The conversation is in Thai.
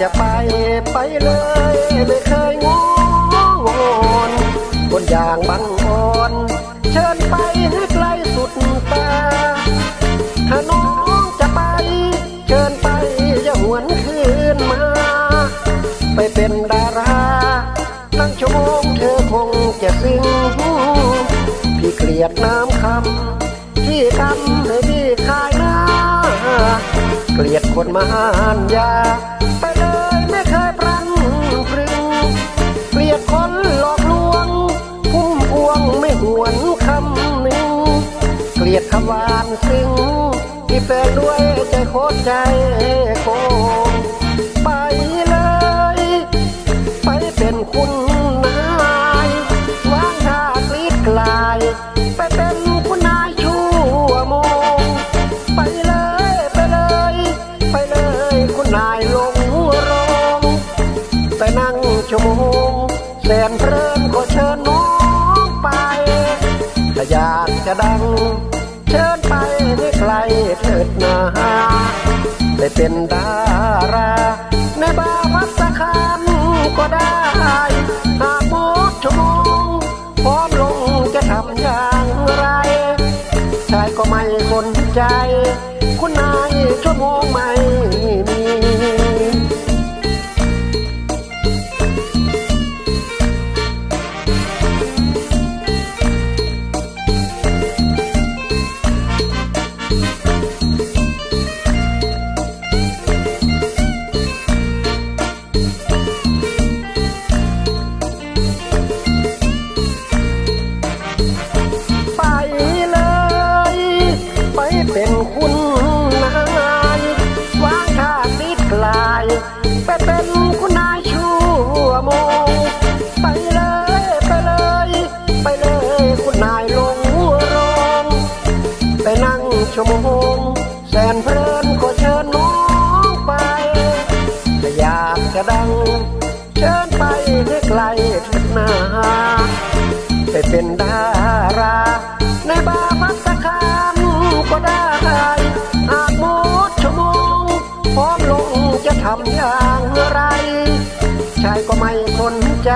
จะไปไปเลยไม่เคยงองอนคนอย่างบังอ่อนเชิญไปให้ไกลสุดตาถ้าน้องจะไป เชิญไปอย่าหวนคืนมา ไปเป็นดาราตั้งชั่วโมงเธอคงจะซึ้งพี่เกลียดน้ำคำที่ทำให้พี่ขายหน้าเกลียดคนมาอ่านยา ลียดคำหวานซึ้งที่แฝงด้วยใจโคตรใจโกงไปเลย ไปเป็นคุณนาย วางท่ากรีดกลาย ไปเป็นคุณนายชั่วโมง ไปเลยไปเลย ไปเลยคุณนายลงโรงไปนั่งชั่วโมงแสนเพลินก็เชิญน้องไป ถ้าอยากจะดัง ลเถิดนาไปเป็นดาราในบาพัสคามก็ได้ หากหมดชั่วโมงพร้อมลงจะทำอย่างไร ชายก็ไม่สนใจ คุณนายชั่วโมงไม่มี คุณนายวางท่าติดกลายไปเป็นคุณนายชั่วโมงไปเลยไปเลย ไปเลยคุณนายลงโรงไปนั่งชั่วโมงแสนเพลินก็เชิญน้องไปถ้าอยากจะดัง เชิญไปให้ไกลทิศนาไปเป็นดาราในบาร์ ทำอย่างไรชายก็ไม่สนใจ